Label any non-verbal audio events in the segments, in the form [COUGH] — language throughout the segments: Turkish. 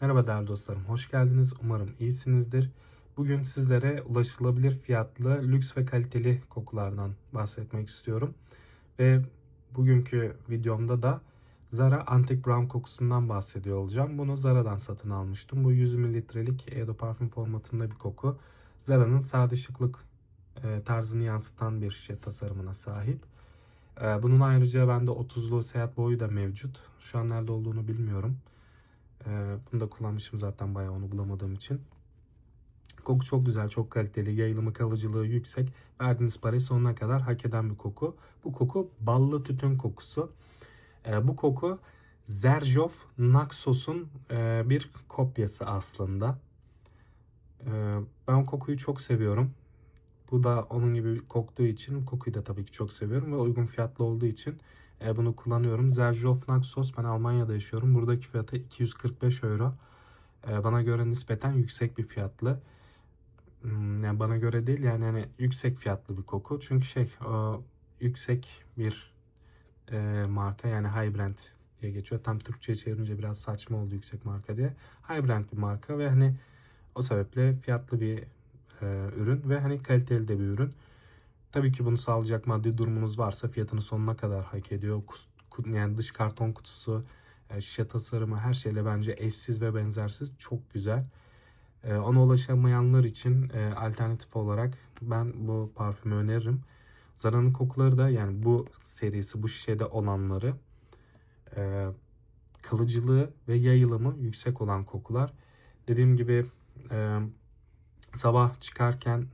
Merhaba değerli dostlarım, hoş geldiniz. Umarım iyisinizdir. Bugün sizlere ulaşılabilir fiyatlı, lüks ve kaliteli kokulardan bahsetmek istiyorum. Ve bugünkü videomda da Zara Antique Brown kokusundan bahsediyor olacağım. Bunu Zara'dan satın almıştım. Bu 100 mililitrelik Eau de Parfum formatında bir koku. Zara'nın sade şıklık e, tarzını yansıtan bir şişe tasarımına sahip. E, Bunun ayrıca bende 30'lu seyahat boyu da mevcut. Şu an nerede olduğunu bilmiyorum. Ee, bunu da kullanmışım zaten bayağı onu bulamadığım için. Koku çok güzel, çok kaliteli, yayılımı, kalıcılığı yüksek. Verdiğiniz parayı sonuna kadar hak eden bir koku. Bu koku ballı tütün kokusu. Ee, bu koku Zerjof Naxos'un e, bir kopyası aslında. Ee, ben kokuyu çok seviyorum. Bu da onun gibi koktuğu için kokuyu da tabii ki çok seviyorum ve uygun fiyatlı olduğu için e, bunu kullanıyorum. Zerjof Naxos ben Almanya'da yaşıyorum. Buradaki fiyatı 245 euro. E, bana göre nispeten yüksek bir fiyatlı. Hmm, Yani bana göre değil yani hani yüksek fiyatlı bir koku. Çünkü şey o yüksek bir e, marka yani high brand diye geçiyor. Tam Türkçe'ye çevirince biraz saçma oldu yüksek marka diye. High brand bir marka ve hani o sebeple fiyatlı bir e, ürün ve hani kaliteli de bir ürün. Tabii ki bunu sağlayacak maddi durumunuz varsa fiyatını sonuna kadar hak ediyor. Yani dış karton kutusu, e, şişe tasarımı her şeyle bence eşsiz ve benzersiz. Çok güzel. E, Ona ulaşamayanlar için e, alternatif olarak ben bu parfümü öneririm. Zara'nın kokuları da yani bu serisi, bu şişede olanları kalıcılığı ve yayılımı yüksek olan kokular. Dediğim gibi sabah çıkarken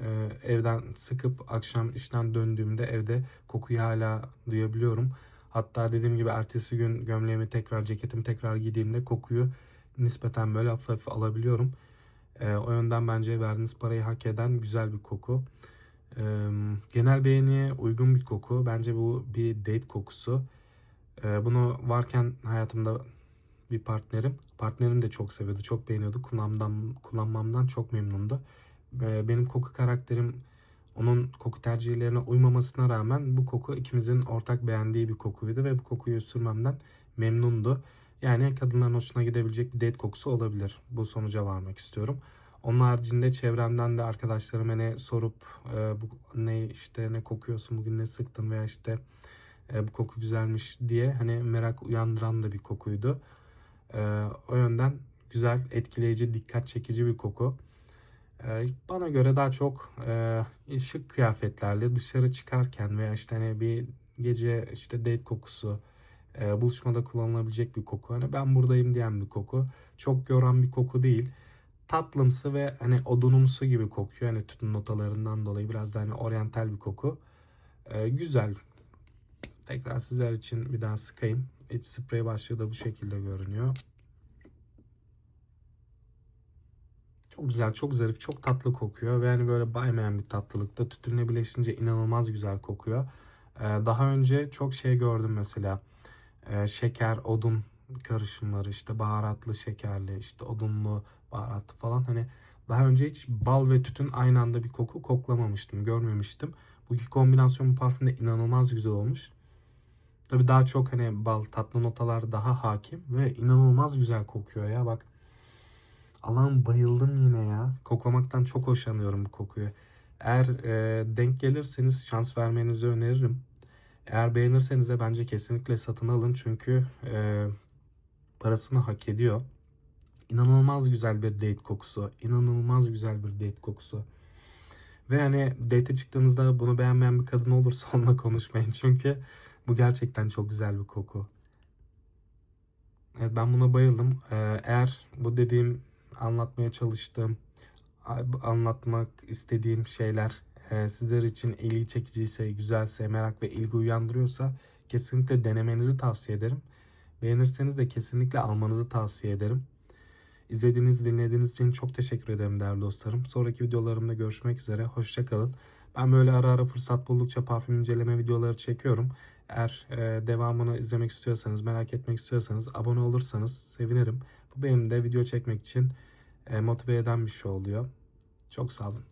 e, evden sıkıp akşam işten döndüğümde evde kokuyu hala duyabiliyorum. Hatta dediğim gibi ertesi gün gömleğimi tekrar, ceketimi tekrar giydiğimde kokuyu nispeten böyle hafif hafif alabiliyorum. E, o yönden bence verdiğiniz parayı hak eden güzel bir koku. E, genel beğeniye uygun bir koku. Bence bu bir date kokusu. E, bunu varken hayatımda bir partnerim. Partnerim de çok seviyordu, çok beğeniyordu. Kullanmamdan, kullanmamdan çok memnundu. Ve benim koku karakterim onun koku tercihlerine uymamasına rağmen bu koku ikimizin ortak beğendiği bir kokuydu ve bu kokuyu sürmemden memnundu. Yani kadınların hoşuna gidebilecek bir date kokusu olabilir. Bu sonuca varmak istiyorum. Onun haricinde çevremden de arkadaşlarıma ne sorup e, bu ne işte ne kokuyorsun bugün ne sıktın veya işte e, bu koku güzelmiş diye hani merak uyandıran da bir kokuydu. E, o yönden güzel, etkileyici, dikkat çekici bir koku. Ee, Bana göre daha çok e, şık kıyafetlerle dışarı çıkarken veya işte hani bir gece işte date kokusu, e, buluşmada kullanılabilecek bir koku. Hani ben buradayım diyen bir koku. Çok yoran bir koku değil. Tatlımsı ve hani odunumsu gibi kokuyor. Hani tütün notalarından dolayı biraz da hani oryantal bir koku. E, güzel. Tekrar sizler için bir daha sıkayım. İç sprey başlığı da bu şekilde görünüyor. Çok güzel, çok zarif, çok tatlı kokuyor ve yani böyle baymayan bir tatlılıkta. Tütünle birleşince inanılmaz güzel kokuyor. Ee, daha önce çok şey gördüm mesela. Ee, şeker, odun karışımları işte baharatlı şekerli, işte odunlu baharatlı falan. Hani daha önce hiç bal ve tütün aynı anda bir koku koklamamıştım, görmemiştim. Bu iki kombinasyon parfümde inanılmaz güzel olmuş. Tabii daha çok hani bal, tatlı notalar daha hakim ve inanılmaz güzel kokuyor ya bak. Allah'ım bayıldım yine ya. Koklamaktan çok hoşlanıyorum bu kokuyu. Eğer e, denk gelirseniz şans vermenizi öneririm. Eğer beğenirseniz de bence kesinlikle satın alın çünkü e, parasını hak ediyor. İnanılmaz güzel bir date kokusu. İnanılmaz güzel bir date kokusu. Ve hani date çıktığınızda bunu beğenmeyen bir kadın olursa [LAUGHS] onunla konuşmayın. Çünkü bu gerçekten çok güzel bir koku. Evet ben buna bayıldım. Ee, eğer bu dediğim anlatmaya çalıştığım, anlatmak istediğim şeyler e, sizler için ilgi çekiciyse, güzelse, merak ve ilgi uyandırıyorsa kesinlikle denemenizi tavsiye ederim. Beğenirseniz de kesinlikle almanızı tavsiye ederim. İzlediğiniz, dinlediğiniz için çok teşekkür ederim değerli dostlarım. Sonraki videolarımda görüşmek üzere. Hoşçakalın. Ben böyle ara ara fırsat buldukça parfüm inceleme videoları çekiyorum. Eğer e, devamını izlemek istiyorsanız, merak etmek istiyorsanız abone olursanız sevinirim. Bu benim de video çekmek için e, motive eden bir şey oluyor. Çok sağ olun.